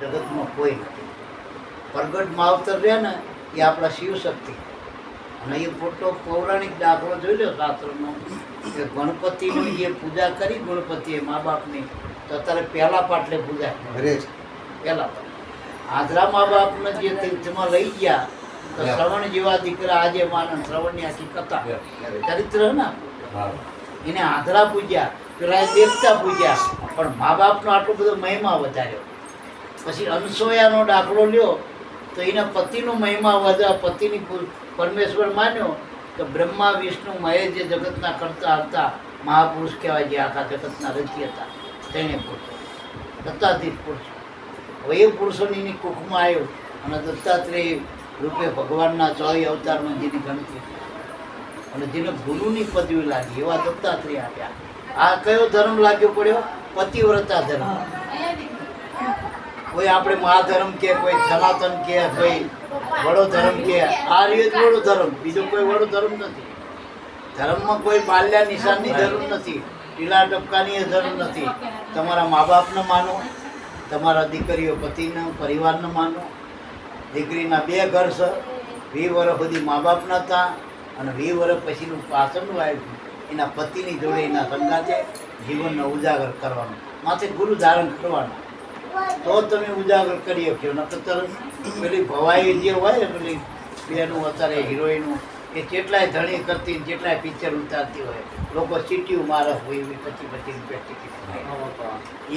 જગતમાં કોઈ નથી. પ્રગટ માવતર રહે ને એ આપણા શિવ શક્તિ અને એ મોટો પૌરાણિક દાખલો જોઈ લો શાસ્ત્રનો કે ગણપતિની જે પૂજા કરી ગણપતિએ મા બાપની તો અત્યારે પહેલા પાટલે પૂજા અરે પહેલા પાટલે. આદરા મા બાપને જે તીર્થમાં લઈ ગયા તો શ્રવણ જેવા દીકરા આજે માનન શ્રવણની આખી કથા ચરિત્ર ના? ને એને આદરા પૂજ્યા પેલા દેવતા પૂજ્યા. પણ મા બાપનો આટલો બધો મહિમા વધાર્યો. પછી અનસોયાનો દાખલો લ્યો, તો એના પતિનો મહિમા વધ્યા પતિની પરમેશ્વર માન્યો કે બ્રહ્મા, વિષ્ણુ, મહેશ જે જગતના કરતા હતા, મહાપુરુષ કહેવાય જે આખા જગતના રચી હતા, તેને પુરુષો દત્તાધીશ પુરુષો. હવે એ પુરુષોની એની કુખમાં આવ્યો અને દત્તાત્રેય રૂપે ભગવાનના ચોય અવતારમાં જેની ગણતી અને જેને ગુરુની પદવી લાગી, એવા દત્તાત્રેય આપ્યા આ કયો ધર્મ લાગ્યો પડ્યો? પતિવ્રતા ધર્મ. કોઈ આપણે મહાધર્મ કે, કોઈ સનાતન કે, કોઈ વડો ધર્મ કે, આ રીતે વડો ધર્મ. બીજો કોઈ વડો ધર્મ નથી. ધર્મમાં કોઈ પાલ્યા નિશાનની જરૂર નથી. ટીલા ટપકાની જરૂર નથી. તમારા મા બાપને માનો, તમારા દીકરીઓ પતિને, પરિવારને માનો. દીકરીના બે ઘર છે. વી વર્ષ સુધી મા બાપના હતા અને વી વર્ષ પછીનું પાછળનું આવ્યું એના પતિની જોડે એના સંગાતે જીવનનો ઉજાગર કરવાનું. માથે ગુરુ ધારણ કરવાનું. તો તમે ઉજાગર કરી શક્યો નકર પેલી ભવાઈ જે હોય પેલી બેનું, અત્યારે હિરોઈનું એ કેટલાય ધણી કરતી ને કેટલાય પિક્ચર ઉતારતી હોય, લોકો સીટીઓ મારે હોય એવી પછી પછી ટિકિટ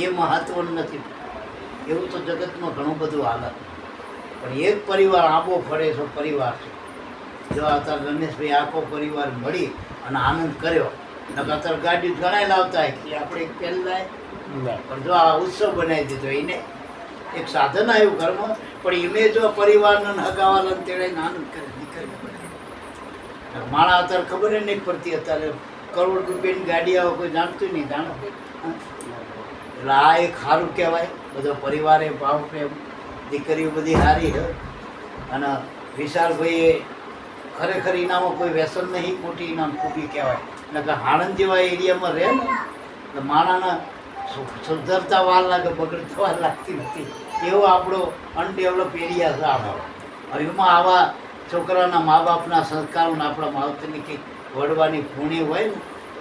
એ મહત્વનું નથી. એવું તો જગતમાં ઘણું બધું હાલત પણ એક પરિવાર આંબો ફળે છે પરિવાર છે. જો અત્યારે રમેશભાઈ આખો પરિવાર મળી અને આનંદ કર્યો નકર અત્યારે ગાડી ઘણા લાવતા કે આપણે પેન લાય. પણ જો આ ઉત્સવ બનાવી દીધો એને એક સાધન આવ્યું ઘરમાં પણ એમે જો પરિવારને ને તેણે નાનું આનંદ કરે દીકરી માણા અત્યારે ખબર જ નહીં પડતી અત્યારે કરોડ રૂપિયાની ગાડી આવે કોઈ જાણતું નહીં જાણો. એટલે આ એક સારું કહેવાય બધો પરિવારે ભાવ પ્રેમ દીકરીઓ બધી સારી છે. અને વિશાલભાઈએ ખરેખર ઇનામો કોઈ વ્યસન નહીં મોટી ઇનામ ખૂબી કહેવાય. એટલે કે હાણંદ જેવા એરિયામાં રહે ને, એટલે માણાના સુધરતા વાર લાગે, બગડતા વાર લાગતી નથી. એવો આપણો અનડેવલપ એરિયા છે આપણો હવે એમાં આવા છોકરાના મા બાપના સંસ્કારોને આપણા માવતરની કંઈક વડવાની ખૂણી હોય ને,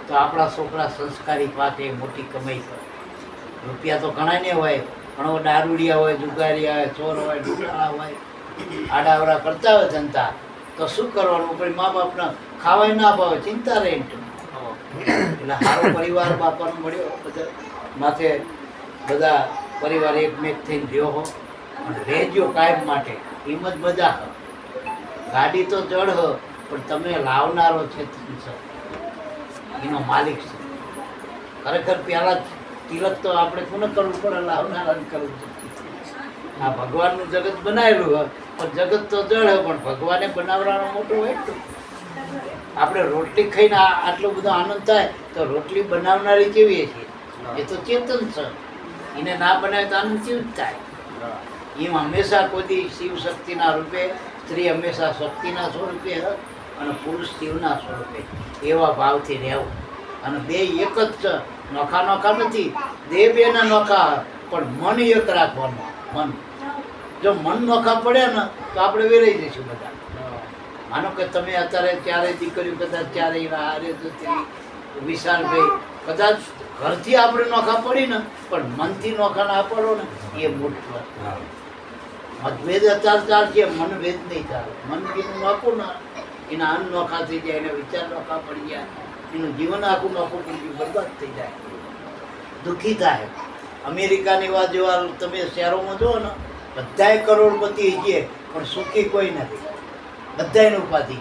તો આપણા છોકરા સંસ્કારી પાસે મોટી કમાઈ કરે. રૂપિયા તો ઘણા ને હોય પણ દારૂડિયા હોય, જુગારિયા હોય, ચોર હોય, ડુંગળા હોય, આડાવડા કરતા હોય જનતા. તો શું કરવાનું? પણ મા બાપના ખાવાય ના ભાવે, ચિંતા રહે એટલે સારો પરિવાર બાપાનો મળ્યો, બધા માથે બધા પરિવાર એકમેક થઈને રહ્યો હો. અને રહેજો કાયમ માટે હિંમત બધા હો. ગાડી તો હો, પણ તમે લાવનારો છે. એનો માલિક છે. ખરેખર પહેલા તિલક તો આપણે કોને કરવું પડે, લાવનારાને કરવું આ ભગવાનનું જગત બનાવેલું હોય પણ જગત તો જળ પણ ભગવાને બનાવવાનો મોટો હોય. આપણે રોટલી ખાઈને આટલો બધો આનંદ થાય તો રોટલી બનાવનારી કેવી છે એ તો ચેતન છે. એને ના બનાવે તો આનંદ કેવી જ થાય? એમ હંમેશા કોઈ શિવ શક્તિના રૂપે સ્ત્રી હંમેશા શક્તિના સ્વરૂપે અને પુરુષ શિવના સ્વરૂપે એવા ભાવથી રહેવું. અને બે એક જ છે. નોખા નોખા નથી. દેહ બેના નોખા પણ મન એક રાખવાનું. મન. જો મન નોખા પડે ને તો આપણે વેરાઈ જઈશું બધા. માનો કે તમે અત્યારે ક્યારે દીકરીઓ કદાચ ચારે હારે જતી વિશાલભાઈ કદાચ ઘરથી આપણે નોખા પડી ને પણ મનથી નોખા ના પડો ને એ મોટું વાત. મતભેદ અત્યારે ચાલશે મનભેદ નહીં ચાલે. મન જેનું નોખું ને એના અન્ન નોખા થઈ જાય એના વિચાર નોખા પડી જાય એનું જીવન આખું નોખું પડી બરબાદ થઈ જાય. દુઃખી થાય. અમેરિકાની વાત જેવા તમે શહેરોમાં જુઓ ને બધાય કરોડપતિ છે પણ સુખી કોઈ નથી. બધાયને ઉપાધિ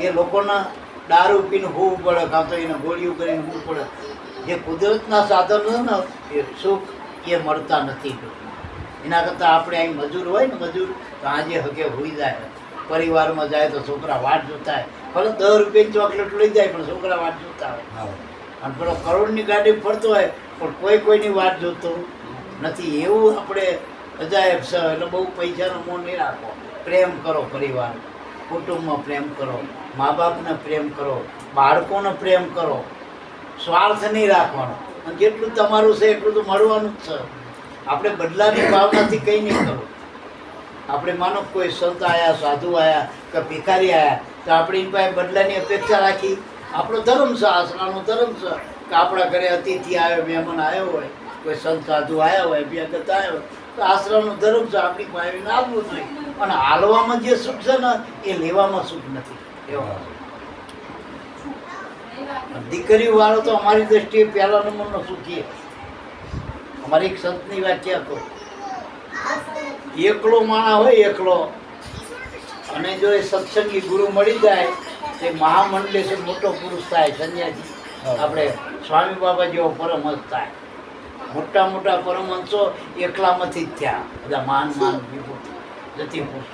એ લોકોના દારૂ પીને હોવું પડે કાં તો એને ગોળીઓ કરીને હોવું પડે. જે કુદરતના સાધનો ને એ સુખ એ મળતા નથી. એના કરતાં આપણે અહીં મજૂર હોય ને મજૂર તો આજે હકે હોઈ જાય. પરિવારમાં જાય તો છોકરા વાટ જોતા હોય ભલે દસ રૂપિયાની ચોકલેટ લઈ જાય પણ છોકરા વાટ જોતા હોય. અને પેલો કરોડની ગાડી ફરતો હોય પણ કોઈ કોઈની વાટ જોતો નથી. એવું આપણે અજાયબ છે એટલે બહુ પૈસાનો મોં નહીં રાખો પ્રેમ કરો પરિવાર કુટુંબમાં પ્રેમ કરો મા બાપને પ્રેમ કરો, બાળકોને પ્રેમ કરો, સ્વાર્થ નહીં રાખવાનો. અને જેટલું તમારું છે એટલું તો મળવાનું જ છે. આપણે બદલાની ભાવનાથી કંઈ નહીં કરવું. આપણે માનો કોઈ સંત આવ્યા સાધુ આવ્યા કે ભિખારી આયા, તો આપણે પાસે બદલાની અપેક્ષા રાખી. આપણો ધર્મ છે આસરાનો ધર્મ છે કે આપણા ઘરે અતિથિ આવ્યો, મહેમાન આવ્યો હોય, કોઈ સંત સાધુ આવ્યા હોય બે આવ્યો હોય, તો આસરાનો ધર્મ છે, આપણી પાસે આવવું જોઈએ. અને હાલવામાં જે સુખ છે ને એ લેવામાં સુખ નથી. દીકરી વાળો તો અમારી દ્રષ્ટિએ પહેલા નંબરનો સુખી અમારી એક સંતની વ્યાખ્યા તો એકલો માણા હોય એકલો અને જો એ સત્સંગી ગુરુ મળી જાય તે મહામંડલેશ્વર મોટો પુરુષ થાય સંન્યાસી. આપણે સ્વામી બાબા જેવો પરમહંસ થાય. મોટા મોટા પરમહંસો એકલામાંથી જ થયા. બધા માન માન વિભૂતિ. પુરુષ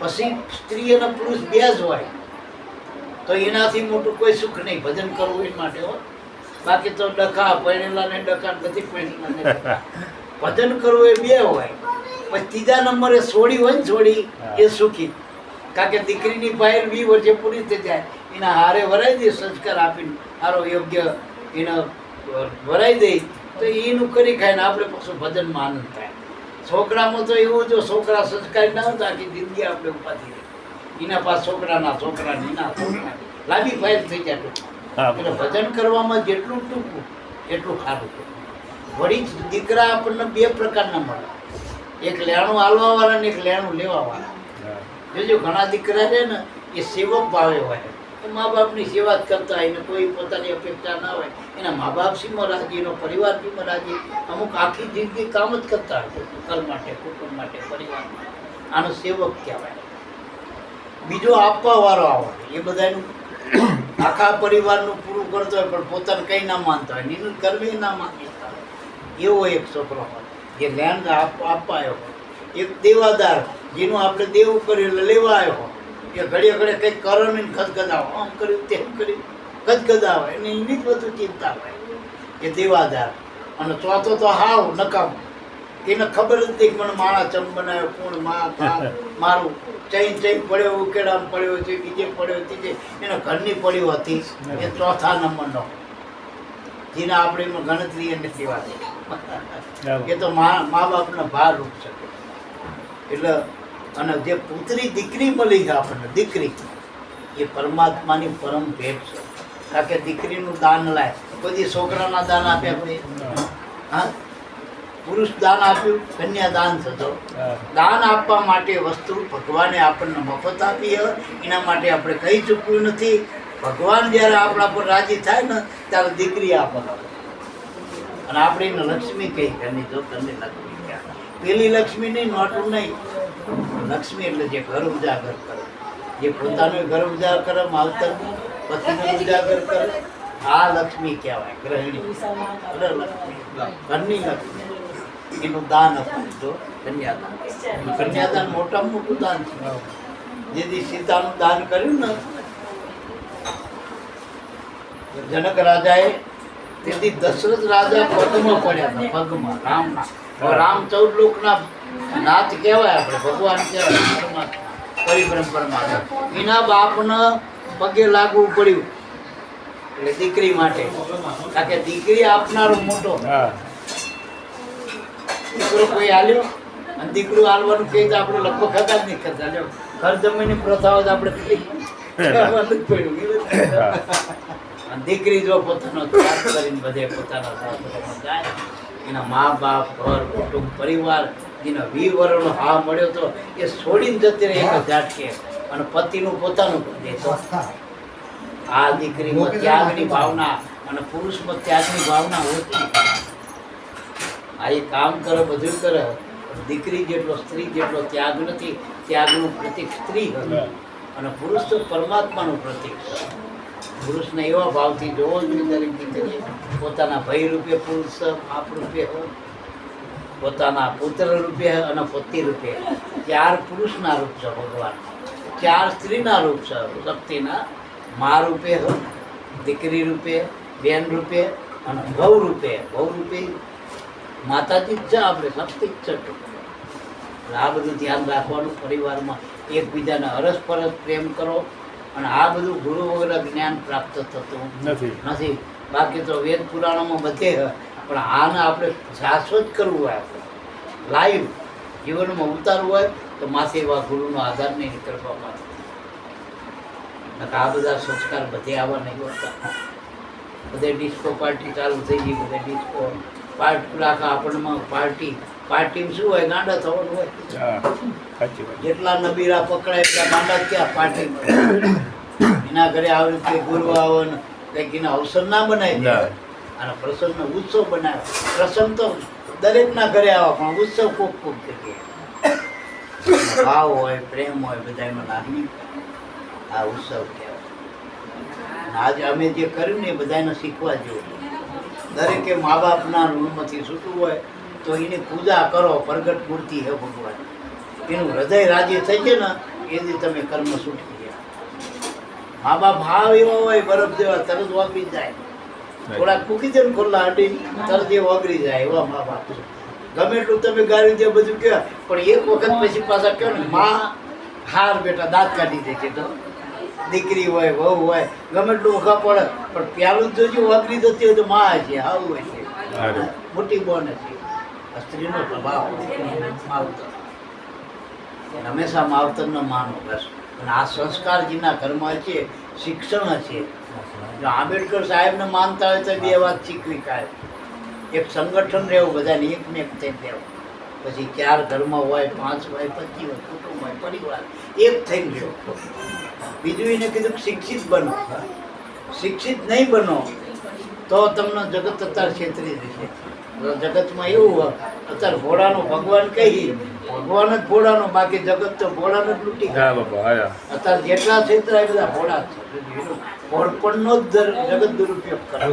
પછી સ્ત્રી અને પુરુષ બે જ હોય. તો એનાથી મોટું કોઈ સુખ નહીં. ભજન કરવું એ માટે હો. બાકી તો ડખા પરણેલા ને ડખા નથી પરણેલા ને ભજન કરવું એ બે હોય. પછી ત્રીજા નંબરે સોડી હોય ને સોડી એ સુખી. કારણ કે દીકરીની પાયર વી વર્ષે પૂરી થઈ જાય. એના હારે વરાઈ દે સંસ્કાર આપીને સારો યોગ્ય એને વરાઈ દે તો એનું કરી ખાય ને આપણે પાછું ભજનમાં આનંદ થાય. છોકરામાં તો એવું જો છોકરા સંસ્કાર ના હોય તો આખી જિંદગી આપણે ઉપાધી એના પાસે છોકરાના છોકરા નીના છોકરા લાંબી ફાઇલ થઈ જાય. એટલે ભજન કરવામાં જેટલું ટૂંકું એટલું સારું વળી દીકરા આપણને બે પ્રકારના મળે. એક લેણું હાલવા વાળા ને એક લેણું લેવાવાળા. જોજો ઘણા દીકરા છે ને એ સેવક ભાવે હોય. મા બાપની સેવા જ કરતા હોય ને કોઈ પોતાની અપેક્ષા ના હોય. એના મા બાપ સીમાં રાજી, એનો પરિવાર સીમાં રાજી. અમુક આખી જિંદગી કામ જ કરતા હોય ઘર માટે, કુટુંબ માટે, પરિવાર માટે. આનો સેવક કહેવાય. બીજો આપવા વાળો આવે. એ બધાનું આખા પરિવારનું પૂરું કરતો હોય, પણ પોતાને કંઈ ના માનતા હોય. નીનું કરવી ના માનતા હોય. એવો એક છોકરો હોય, જે લેન્ડ આપવા આવ્યો હોય. એક દેવાદાર, જેનું આપણે દેવું કર્યું લેવા આવ્યો એ ઘડીએ ઘડીએ કંઈક કરો ને ખદખદાવો. આમ કર્યું તેમ કર્યું. ખદખદાવે. એને એની જ બધું ચિંતા હોય. એ દેવાદાર. અને ચોથો તો હાવ નકામ. એને ખબર જ નથી કે મને માળા ચમ બનાવ્યો કોણ મા મારું. ચૈન ચૈન પડ્યો ઉકેડામ પડ્યો છે બીજે પડ્યો ત્રીજે. એને ઘરની પડ્યો હતી. એ ચોથા નંબરનો. જેને આપણે એમાં ગણતરી એને કહેવાય એ તો મા મા બાપના ભાર રૂપ છે. એટલે અને જે પુત્રી દીકરી મળી છે આપણને, દીકરી, એ પરમાત્માની પરમ ભેટ છે. કારણ કે દીકરીનું દાન લાય. કોઈ છોકરાના દાન આપ્યા કોઈ હા? પુરુષ દાન આપ્યું, કન્યા દાન થતો દાન આપવા માટે વસ્તુ ભગવાને આપણને મફત આપી એના માટે આપણે કહી ચૂક્યું નથી. ભગવાન જ્યારે આપણા પર રાજી થાય ને, ત્યારે દીકરી આપણને અને આપણે એને લક્ષ્મી કહી, ઘરની જો તમને લક્ષ્મી પેલી લક્ષ્મી નહીં નોટું નહીં. લક્ષ્મી એટલે જે ઘર ઉજાગર કરે. જે પોતાનું ઘર ઉજાગર કરે માવતરનું પતિનું ઉજાગર કરે. આ લક્ષ્મી કહેવાય ગ્રહિણી એટલે લક્ષ્મી. ઘરની લક્ષ્મી. એનું દાન અપાય જો કન્યાદાન. કન્યાદાન. મોટામાં મોટું દાન છે. જેથી સીતાનું દાન કર્યું ને જનક રાજાએ તેથી દશરથ રાજા પગમાં પડ્યા હતા પગમાં રામના. રામ ચૌદ લોકના નાથ કહેવાય આપણે ભગવાન કહેવાય પરિભ્રમ પરમાત્મા એના બાપને પગે લાગવું પડ્યું. એટલે દીકરી માટે. કારણ કે દીકરી આપનારો મોટો. દીકરો કોઈ હાલ્યો? અને દીકરું હાલવાનું કહે તો આપણે લગભગ ખતા જ નહીં કરતા. લ્યો ઘર જમીનની પ્રથાઓ આપણે પડ્યું. દીકરી જો પોતાનો ત્યાગ કરીને બધે પોતાના સાસરામાં જાય એના મા બાપ ઘર કુટુંબ પરિવાર એનો વી હા મળ્યો તો એ છોડીને જતી રહી એક ઝાટકે. અને પતિનું પોતાનું કરી આ દીકરીમાં ત્યાગની ભાવના અને પુરુષમાં ત્યાગની ભાવના હોતી આ એ કામ કરે બધું કરે દીકરી જેટલો સ્ત્રી જેટલો ત્યાગ નથી ત્યાગનું પ્રતિક સ્ત્રી અને પુરુષ તો પરમાત્માનું પ્રતિક છે. પુરુષને એવા ભાવથી જોવો જોઈએ પોતાના ભાઈ રૂપે પુરુષ બાપ રૂપે પોતાના પુત્ર રૂપે અને પતિ રૂપે ચાર પુરુષના રૂપ છે ભગવાન. ચાર સ્ત્રીના રૂપ છે શક્તિના મા રૂપે દીકરી રૂપે, બેન રૂપે અને ભવ રૂપે. ભવ રૂપે માતાજી જ છે આપણે, શક્તિ જ છે આ બધું ધ્યાન રાખવાનું પરિવારમાં એકબીજાને અરસપરસ પ્રેમ કરો અને આ બધું ગુરુ વગર જ્ઞાન પ્રાપ્ત થતું નથી. નથી. બાકી તો વેદ પુરાણોમાં બધે. પણ આને આપણે શાશ્વત કરવું હોય આપણે. લાઈવ જીવનમાં ઉતારવું હોય તો માથે એવા ગુરુનો આધાર નહીં નીકળવા માટે. આ બધા સંસ્કાર બધે આવા નહીં કરતા બધે ડિસ્કો પાર્ટી ચાલુ થઈ ગઈ બધે ડિસ્કો પાર્ટ આખા આપણમાં પાર્ટી પાર્ટી શું હોય ગાંડા થવાનું હોય. જેટલા નબીરા પકડાય એટલા ગાંડા ક્યાં પાર્ટી એના ઘરે આવી રીતે ગુરુ આવે ને કંઈક એના અવસર ના બનાવી અને પ્રસંગનો ઉત્સવ બનાવે. પ્રસંગ તો દરેકના ઘરે આવે પણ ઉત્સવ ખૂબ ખૂબ જગ્યાએ ભાવ હોય પ્રેમ હોય બધામાં લાગણી આ ઉત્સવ કહેવાય. આજે અમે જે કર્યું ને એ બધાને શીખવા જેવું. દરેકે મા બાપના ઋણમાંથી છૂટવું હોય તો એની પૂજા કરો પ્રગટ મૂર્તિ હે ભગવાન. એનું હૃદય રાજી થઈ છે ને એથી તમે કર્મ છૂટી ગયા મા બાપ ભાવ એવો હોય બરફ જેવા તરત વાગી જાય. થોડાક મૂકી દે ખુલ્લા અડી તરત એ વગરી જાય એવા મા બાપ ગમે એટલું તમે ગાડી દે બધું કહો પણ એક વખત પછી પાછા કહો ને મા હાર બેટા દાંત કાઢી દે છે તો. દીકરી હોય વહુ હોય ગમે એટલું વખા પડે પણ પ્યાલું જોજો વગરી જતી હોય તો મા છે આવું હોય છે મોટી બોન છે આ સ્ત્રીનો પ્રભાવ માવતર. હંમેશા માવતરનો માનો બસ. અને આ સંસ્કાર જેના ઘરમાં છે શિક્ષણ છે જો આંબેડકર સાહેબને માનતા હોય તો બે વાત શીખવી કાય એક સંગઠન રહેવું, બધાને એક ને એક થઈને રહેવું. પછી ચાર ઘરમાં હોય, પાંચ હોય પચી હોય, કુટુંબ હોય, પરિવાર. એક થઈને રહેવું. બીજું એને કીધું શિક્ષિત બનો. શિક્ષિત નહીં બનો, તો તમને જગત અત્યારે છેતરી તો જગતમાં એવું હોય અત્યારે ભોળાનો ભગવાન કહી ભગવાન જ ભોળાનો બાકી જગત તો ભોળાને જ લૂંટી અત્યારે જેટલા ક્ષેત્ર એ બધા ભોળા છે. ભોળપણનો જ જગત દુરુપયોગ કરે.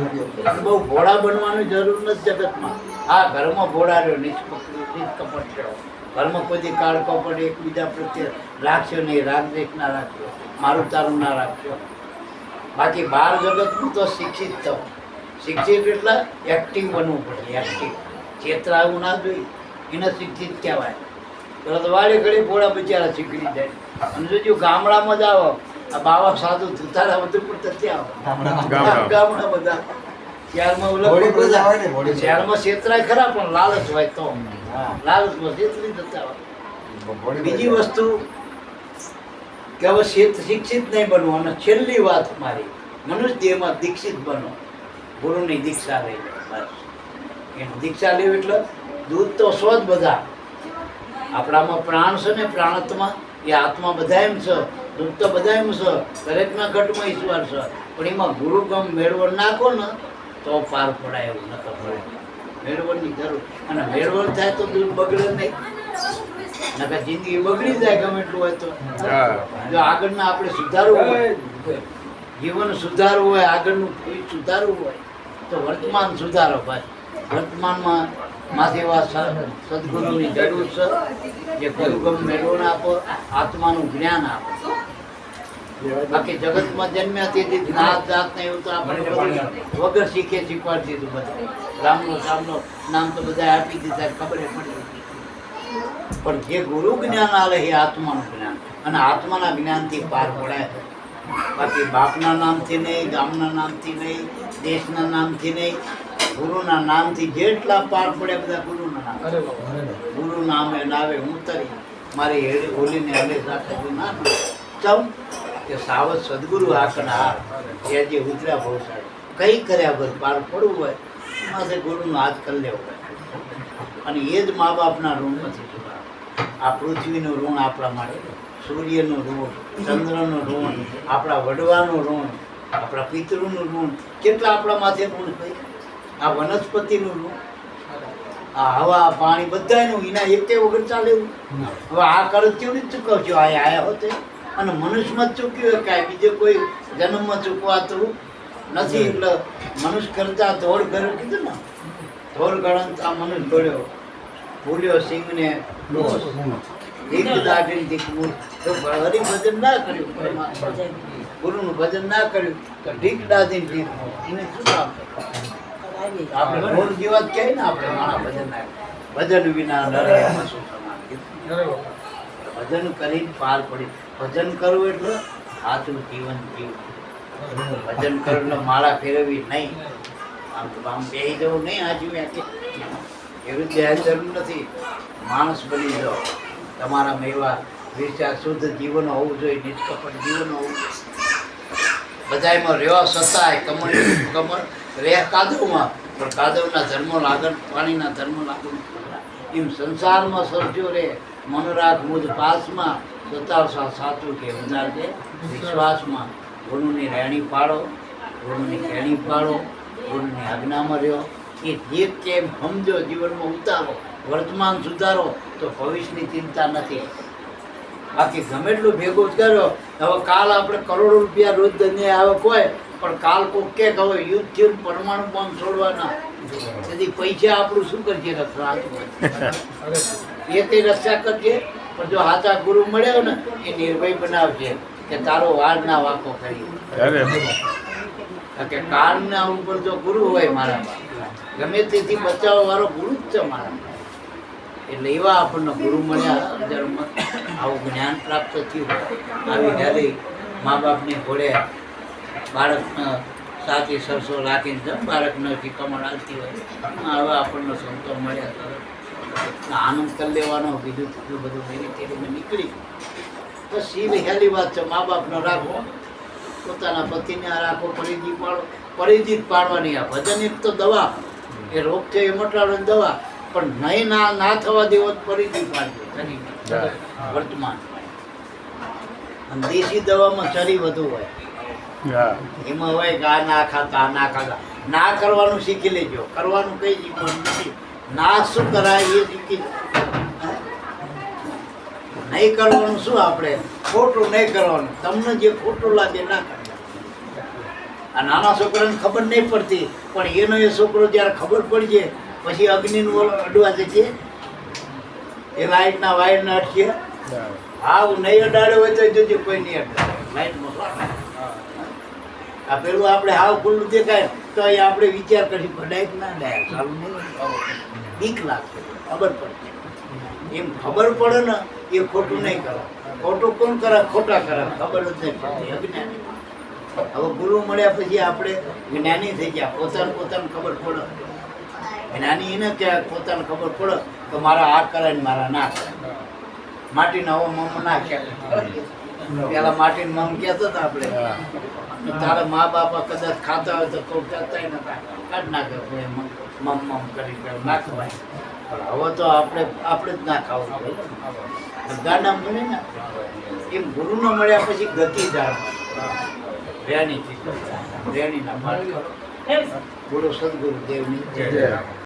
બહુ ભોળા બનવાની જરૂર નથી જગતમાં. આ ઘરમાં ભોળા રહ્યો નિષ્પક્ષ નિષ્કપટ રહ્યો. ઘરમાં કોઈ કાળ કપટ એકબીજા પ્રત્યે રાખ્યો નહીં રાગદ્વેષ ના રાખ્યો મારું તારું ના રાખ્યો બાકી બહાર જગતનું તો શિક્ષિત થવું. શિક્ષિત એટલે એક્ટિવ બનવું પડે એક્ટિવ ચેતરાવું ના જોઈએ એને શિક્ષિત કહેવાય. તો ઘડી ભોળા બિચારા શીખડી જાય. અને જો ગામડામાં જ આવો આ બાવા સાધુ ધુતારા બધું પણ ત્યાં આવો. ગામડા. બધા. શહેરમાં શહેરમાં છેતરાય ખરા પણ લાલચ હોય તો. લાલચમાં છેતરી જતા હોય. બીજી વસ્તુ કે હવે શિક્ષિત નહીં બનવું. અને છેલ્લી વાત મારી મનુષ્ય દેહમાં દીક્ષિત બનો. ગુરુની દીક્ષા લઈ લે બસ. એમ દીક્ષા લેવી એટલે દૂધ તો છો જ બધા. આપણામાં પ્રાણ છે ને પ્રાણત્મા એ આત્મા બધા એમ છે. દૂધ તો બધા એમ છે. દરેકના ઘટમાં ઈશ્વર છે. પણ એમાં ગુરુગમ મેળવણ નાખો ને તો પાર પડાય એવું ન પડે મેળવણની જરૂર. અને મેળવણ થાય તો દૂધ બગડે નહીં. નકર જિંદગી બગડી જાય ગમે એટલું હોય તો. જો આગળના આપણે સુધારવું હોય જીવન સુધારવું હોય આગળનું સુધારવું હોય તો વર્તમાન સુધારો ભાઈ. વર્તમાનમાં માથે એવા સદગુરુની જરૂર છે જે ગુરુગમ મેળવણ આપો, આત્માનું જ્ઞાન આપો. બાકી જગતમાં જન્મ્યા તેથી નાત જાત ને એવું તો આપણે વગર શીખે શીખવાડી દીધું બધું. રામનો સામનો નામ તો બધા આપી દીધા, ખબર પડી પણ જે ગુરુ જ્ઞાન આવે એ આત્માનું જ્ઞાન. અને આત્માના જ્ઞાનથી પાર પડાય. બાકી બાપના નામથી નહીં ગામના નામથી નહીં દેશના નામથી નહીં ગુરુના નામથી જેટલા પાર પડે બધા ગુરુના નામ ગુરુ નામે નાવે હું તરી મારી હેડી હોલીને હલે સાથે ના. ચમ કે સાવત સદગુરુ આકન હાર જે જે ઉતર્યા બહુ સારું કઈ કર્યા વગર પાર પડવું હોય માથે ગુરુનો હાથ કરી લેવો હોય અને એ જ મા બાપના ઋણ નથી. આ પૃથ્વીનું ઋણ આપણા માટે સૂર્યનું ઋણ ચંદ્રનું ઋણ આપણા વડવાનું ઋણ આપણા પિતૃનું ઋણ કેટલા આપણા માથે ઋણ થઈ આ વનસ્પતિનું ઋણ આ હવા પાણી બધાનું એના એકે વગર ચાલે એવું? હવે આ કરત્યું જ ચૂકવજો? આ આયા હોતે. અને મનુષ્યમાં ચૂક્યું કાંઈ બીજે કોઈ જન્મમાં ચૂકવાતું નથી. એટલે મનુષ્ય કરતા ધોળ ઘર કીધું ને? ધોળ આ મનુષ્ય ગળ્યો ભૂલ્યો સિંહને એક દાઢી દીકમું તો હરિ ભજન ના કર્યું ગુરુનું ભજન ના કર્યું તો ઢીક દાદી દીકમું એને શું કામ આપણે ઢોર જીવાત કહે ને આપણે માણા ભજન ના ભજન વિના નરે શું ભજન કરીને પાર પડી. ભજન કરવું એટલે સાચું જીવન જીવવું ભજન કરવું એટલે માળા ફેરવવી નહીં. આમ આમ બે જવું નહીં આજુ મેં એવી જ જરૂર નથી. માણસ બની જાઓ. તમારા મેવા વિચાર શુદ્ધ જીવન હોવું જોઈએ, નિષ્કપટ જીવન હોવું જોઈએ. બધામાં રહેવા સતાય, કમળ કમળ. રહ્યા કાદવમાં. પણ કાદવના ધર્મો લાગણ, પાણીના ધર્મો લાગણ એમ સંસારમાં સર્જો રે, મનોરાગ મુજ પાસમાં. સતાર સાચું કે વધારજે વિશ્વાસમાં. ગુરુની રહેણી પાડો ગુરુની કહેણી પાડો ગુરુની આજ્ઞામાં રહ્યો. એ જે કેમ સમજો, જીવનમાં ઉતારો, વર્તમાન સુધારો, તો ભવિષ્યની ચિંતા નથી. બાકી ગમે એટલું ભેગું કર્યો, હવે કાલ આપણે કરોડો રૂપિયા રોજ ધન્ય આવે હોય, પણ કાલ કોક કે હવે યુદ્ધ થયું, પરમાણુ બોમ્બ છોડવાના. તેથી પૈસા આપણું શું કરજે, રક્ષા એ કઈ રક્ષા કરજે, પણ જો હાથા ગુરુ મળ્યો ને, એ નિર્ભય બનાવજે, કે તારો વાર ના વાંકો કરી કે કાળના ઉપર જો ગુરુ હોય મારામાં, ગમે તેથી બચાવવા વાળો ગુરુ જ છે મારામાં. એટલે એવા આપણને ગુરુ મળ્યા આવું જ્ઞાન પ્રાપ્ત થયું આવી હેલી મા બાપને ઘોડે બાળકને સાથી સરસો રાખીને જેમ બાળકને શીખમણ આવતી હોય હવે આપણને સંતો મળ્યા આનંદ કરી લેવાનો, બીજું બીજું બધું મેરી તેરી નીકળી તો શીલ હેલી વાત છે મા બાપનો રાખો પોતાના પતિને આ રાખો પરિજી પાડો. પરિજી પાડવાની આ ભજન એક તો દવા એ રોગ છે એ મટાડવાની દવા પણ નહીં ના ના થવા દેવો પરિજી પાડજો વર્તમાન અને દેશી દવામાં ચરી વધુ હોય. એમાં હોય કે આ ના ખાતા આ ના ખાતા. ના કરવાનું શીખી લેજો. કરવાનું કઈ જીવન નથી. ના શું કરાય એ શીખી. નહીં કરવાનું શું આપણે? ખોટું નહીં કરવાનું. તમને જે ખોટું લાગે ના કરવાનું. આ નાના છોકરાને ખબર નહીં પડતી, પણ એનો એ છોકરો જ્યારે ખબર પડી જાય, પછી અગ્નિનું અડવા જશે એ લાઇટના વાયરને અટકે. હા નહીં અડાડ્યો હોય તો જોજો કોઈ નહીં અડાડે. શોર્ટ. આ પેલું આપણે હાવ ખુલ્લું દેખાય, તો એ આપણે વિચાર કરી કડાય કે ના ડાય સારું નહીં બીક લાગશે. ખબર પડશે એમ ખબર પડે ને એ ખોટું નહીં કરે. ખોટું કોણ કરે? ખોટા કરે. ખબર જ નહીં પડતી અજ્ઞાની હવે ગુરુ મળ્યા પછી આપણે જ્ઞાની થઈ ગયા. પોતાને પોતાને ખબર પડે. જ્ઞાની એને કે પોતાને ખબર પડે તો મારા આ કરે ને મારા ના કરે. માટીના હવે મમ ના કહેવાય. પેલા માટીના મમ કહેતા હતા આપણે. તારા મા બાપા કદાચ ખાતા હોય તો કોઈ કહેતા નતા કાઢ નાખે મમ મમ કરી નાખવાય પણ હવે તો આપણે આપણે જ ના ખાવું જોઈએ. ગાડા મળે ને, એમ ગુરુનો મળ્યા પછી ગતિ જાણ રેણી રેણીના ગુરુ સદગુરુ દેવની જય.